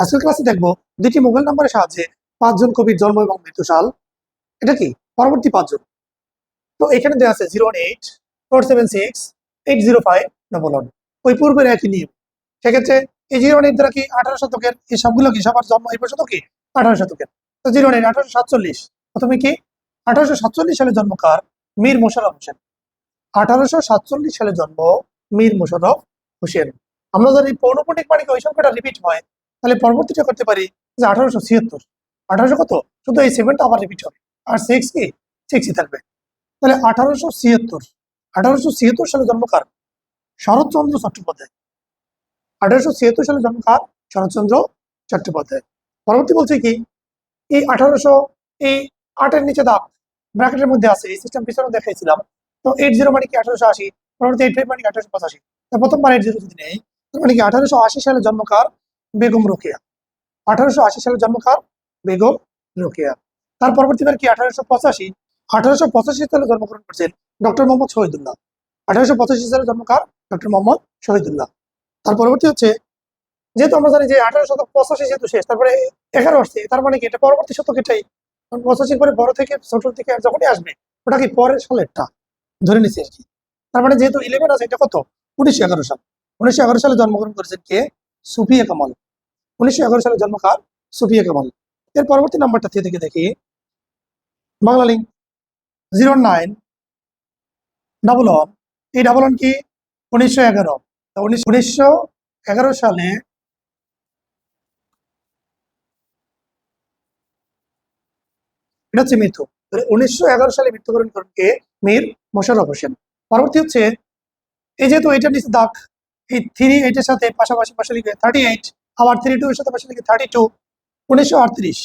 আজকের ক্লাসে দেখব দুটি মোবাইল নাম্বারের সাহায্যে পাঁচজন কবির জন্ম এবং মৃত্যু সাল। এটা কি? পরবর্তী পাঁচজন। তো এখানে দেওয়া আছে zero eight four seven six eight zero five double one ওই পূর্বের একই নিয়ম। সেক্ষেত্রে এই জিরো এইট দ্বারা কি আঠারো শতকের এই সবগুলো কি? সবার জন্ম এই পর্যন্ত কি? আঠারো শতকের। তো জিরো এইট আঠারোশো সাতচল্লিশ। প্রথমে কি? আঠারোশো সাতচল্লিশ সালে জন্ম কার? মীর মোশাররফ হোসেন। আঠারোশো সাতচল্লিশ সালে জন্ম মীর মোশাররফ হোসেন। আমরা যদি পৌনপুটিক মানিকে ওই সংখ্যাটা রিপিট হয় তাহলে পরবর্তীটা করতে পারি যে আঠারোশো ছিয়াত্তর। আঠারোশো কত? শুধু এই সেভেনটা আবার রিপিট হবে। আর সিক্স কি? সিক্সই থাকবে। তাহলে আঠারোশো ছিয়াত্তর। আঠারোশো ছিয়াত্তর সালে জন্মকার শরৎচন্দ্র চট্টোপাধ্যায়। আঠারোশো ছিয়াত্তর সালে জন্মকার শরৎচন্দ্র চট্টোপাধ্যায়। পরবর্তী বলছে কি? এই আঠারোশো, এই আটের নিচে দাগ ব্র্যাকেটের মধ্যে আছে, এই সিস্টেম পিছনে দেখাইছিলাম। তো এইট জিরো মানে কি আঠারোশো আশি? পরবর্তী এইট ফাইভ মানে কি আঠারোশো পঁচাশি? প্রথমবার এইট জিরো যদি নেই মানে কি আঠারোশো আশি সালে জন্মকার বেগম রোকেয়া। আঠারোশো আশি সালে জন্মকার বেগম রোকেয়া। তার পরবর্তীবার কি? আঠারোশো পঁচাশি। আঠারোশো পঁচাশি সালে জন্মগ্রহণ করছেন ডক্টর মোহাম্মদ শহীদুল্লাহ। আঠারোশো পঁচাশি সালে জন্মকার ডক্টর মোহাম্মদ শহীদুল্লাহ। তার পরবর্তী হচ্ছে, যেহেতু আমরা জানি যে আঠারো শতক পঁচাশি যেহেতু শেষ, তারপরে এগারো আসছে, তার মানে কি? এটা পরবর্তী শতক এটাই। পঁচাশির পরে বড় থেকে ছোট থেকে যখনই আসবে, ওটা কি পরের সালেরটা? ধরে নিচ্ছি আর কি। তার মানে যেহেতু ইলেভেন আছে, এটা কত? উনিশশো এগারো সাল। উনিশশো এগারো সালে জন্মগ্রহণ করেছেন কে? সুফিয়া কামাল। উনিশশো এগারো সালে জন্মকার সুফিয়া কামাল। এর পরবর্তী নাম্বারটা থেকে দেখি। Banglalink zero nine double one এই ডাবল ওয়ান কি? উনিশশো এগারো। উনিশশো এগারো সালে এটা হচ্ছে মৃত্যু উনিশশো এগারো সালে মৃত্যুবরণ করেন কে? মীর মোশাররফ হোসেন। পরবর্তী হচ্ছে, এই যেহেতু এইটার নিচে দাগ, এই থ্রি এইটের সাথে পাশাপাশি পাশে লিখে থার্টি এইট আবার থ্রি টু সাথে পাশে থার্টি টু উনিশশো আটত্রিশ।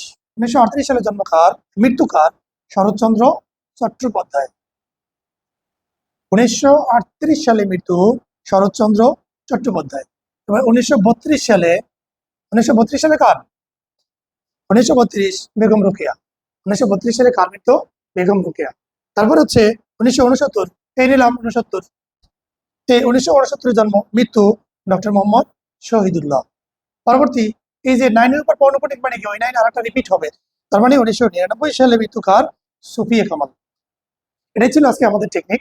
সালে জন্মকার মৃত্যুকার শরৎচন্দ্র চট্টোপাধ্যায়। উনিশশো আটত্রিশ সালে মৃত্যু শরৎচন্দ্র চট্টোপাধ্যায়। এবার উনিশশো বত্রিশ সালে, উনিশশো বত্রিশ সালে কার? উনিশশো বত্রিশ বেগম রোকেয়া। উনিশশো বত্রিশ সালে কার মৃত্যু? বেগম রোকেয়া। তারপর হচ্ছে উনিশশো উনসত্তর, এই নিলাম উনসত্তর। এই উনিশশো উনসত্তরের জন্ম, মৃত্যু ডক্টর মোহাম্মদ শহীদুল্লাহ। পরবর্তী, এই যে নাইনের উপর পর্ণপটিক মানে কি? ওই নাইন আর একটা রিপিট হবে। তার মানে উনিশশো নিরানব্বই সালে মৃত্যু কার সুফিয়া কামাল। এটাই ছিল আজকে আমাদের টেকনিক